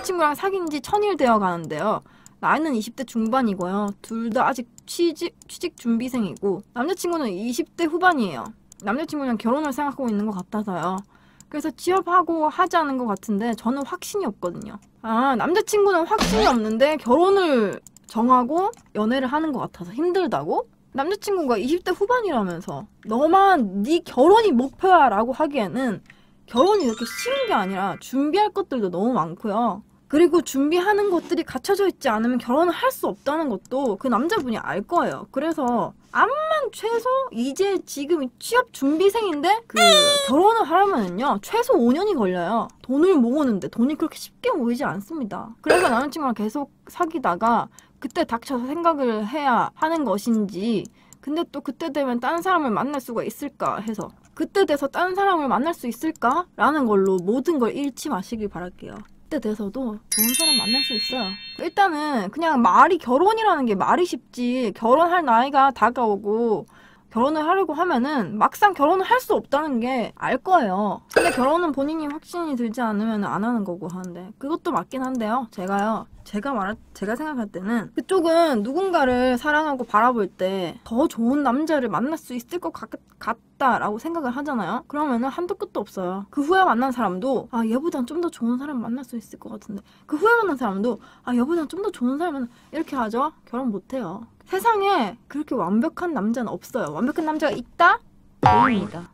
남자친구랑 사귄 지 천일 되어 가는데요. 나이는 20대 중반이고요. 둘 다 아직 취직, 취직 준비생이고 남자친구는 20대 후반이에요. 남자친구랑 결혼을 생각하고 있는 것 같아서요. 그래서 취업하고 하자는 것 같은데 저는 확신이 없거든요. 아 남자친구는 확신이 없는데 결혼을 정하고 연애를 하는 것 같아서 힘들다고? 남자친구가 20대 후반이라면서 너만 네 결혼이 목표야 라고 하기에는 결혼이 이렇게 쉬운 게 아니라 준비할 것들도 너무 많고요. 그리고 준비하는 것들이 갖춰져 있지 않으면 결혼을 할 수 없다는 것도 그 남자분이 알 거예요. 그래서 암만 최소 이제 지금 취업 준비생인데 그 결혼을 하려면은요 최소 5년이 걸려요. 돈을 모으는데 돈이 그렇게 쉽게 모이지 않습니다. 그래서 남자친구랑 계속 사귀다가 그때 닥쳐서 생각을 해야 하는 것인지 근데 또 그때 되면 다른 사람을 만날 수가 있을까 해서 그때 돼서 다른 사람을 만날 수 있을까? 라는 걸로 모든 걸 잃지 마시길 바랄게요. 그때 돼서도 좋은 사람 만날 수 있어요. 일단은 그냥 말이 결혼이라는 게 말이 쉽지 결혼할 나이가 다가오고 결혼을 하려고 하면은 막상 결혼을 할 수 없다는 게 알 거예요. 근데 결혼은 본인이 확신이 들지 않으면 안 하는 거고 하는데 그것도 맞긴 한데요. 제가요. 제가 말할 제가 생각할 때는 그쪽은 누군가를 사랑하고 바라볼 때 더 좋은 남자를 만날 수 있을 것 같, 같다라고 생각을 하잖아요. 그러면은 한도 끝도 없어요. 그 후에 만난 사람도 아 얘보단 좀 더 좋은 사람 만날 수 있을 것 같은데 그 후에 만난 사람도 아 얘보단 좀 더 좋은 사람 만나 이렇게 하죠. 결혼 못 해요. 세상에 그렇게 완벽한 남자는 없어요. 완벽한 남자가 있다? 보입니다.